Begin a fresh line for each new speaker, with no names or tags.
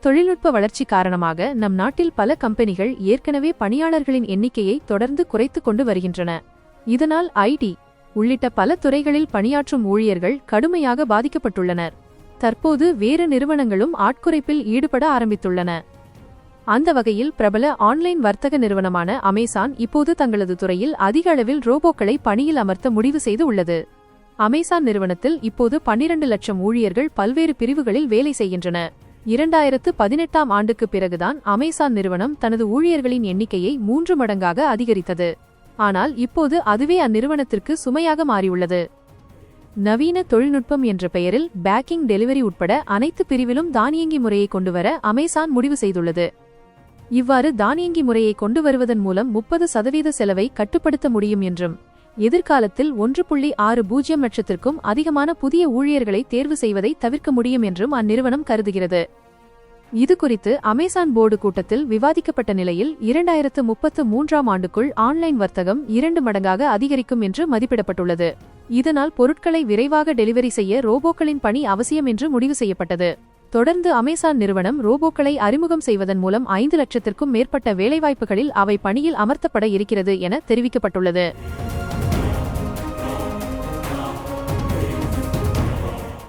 தொழில்நுட்ப வளர்ச்சி காரணமாக நம் நாட்டில் பல கம்பெனிகள் ஏற்கனவே பணியாளர்களின் எண்ணிக்கையை தொடர்ந்து குறைத்து கொண்டு வருகின்றன. இதனால் ஐடி உள்ளிட்ட பல துறைகளில் பணியாற்றும் ஊழியர்கள் கடுமையாக பாதிக்கப்பட்டுள்ளனர். தற்போது வேறு நிறுவனங்களும் ஆட்குறைப்பில் ஈடுபட ஆரம்பித்துள்ளன. அந்த வகையில் பிரபல ஆன்லைன் வர்த்தக நிறுவனமான அமேசான் இப்போது தங்களது துறையில் அதிக அளவில் ரோபோக்களை பணியில் அமர்த்த முடிவு செய்து உள்ளது. அமேசான் நிறுவனத்தில் இப்போது பன்னிரண்டு லட்சம் ஊழியர்கள் பல்வேறு பிரிவுகளில் வேலை செய்கின்றன இரண்டாயிரத்து பதினெட்டாம் ஆண்டுக்கு பிறகுதான் அமேசான் நிறுவனம் தனது ஊழியர்களின் எண்ணிக்கையை மூன்று மடங்காக அதிகரித்தது. ஆனால் இப்போது அதுவே அந்நிறுவனத்திற்கு சுமையாக மாறியுள்ளது. நவீன தொழில்நுட்பம் என்ற பெயரில் பேக்கிங் டெலிவரி உட்பட அனைத்து பிரிவிலும் தானியங்கி முறையை கொண்டுவர அமேசான் முடிவு செய்துள்ளது. இவ்வாறு தானியங்கி முறையை கொண்டு வருவதன் மூலம் முப்பது சதவீத செலவை கட்டுப்படுத்த முடியும் என்றும் எதிர்காலத்தில் ஒன்று புள்ளி ஆறு பூஜ்ஜியம் லட்சத்திற்கும் அதிகமான புதிய ஊழியர்களை தேர்வு செய்வதை தவிர்க்க முடியும் என்றும் அந்நிறுவனம் கருதுகிறது. இது குறித்து அமேசான் போர்டு கூட்டத்தில் விவாதிக்கப்பட்ட நிலையில் இரண்டாயிரத்து முப்பத்து மூன்றாம் ஆண்டுக்குள் ஆன்லைன் வர்த்தகம் இரண்டு மடங்காக அதிகரிக்கும் என்று மதிப்பிடப்பட்டுள்ளது. இதனால் பொருட்களை விரைவாக டெலிவரி செய்ய ரோபோக்களின் பணி அவசியம் என்று முடிவு செய்யப்பட்டது. தொடர்ந்து அமேசான் நிறுவனம் ரோபோக்களை அறிமுகம் செய்வதன் மூலம் ஐந்து லட்சத்திற்கும் மேற்பட்ட வேலைவாய்ப்புகளில் அவை பணியில் அமர்த்தப்பட இருக்கிறது என தெரிவிக்கப்பட்டுள்ளது.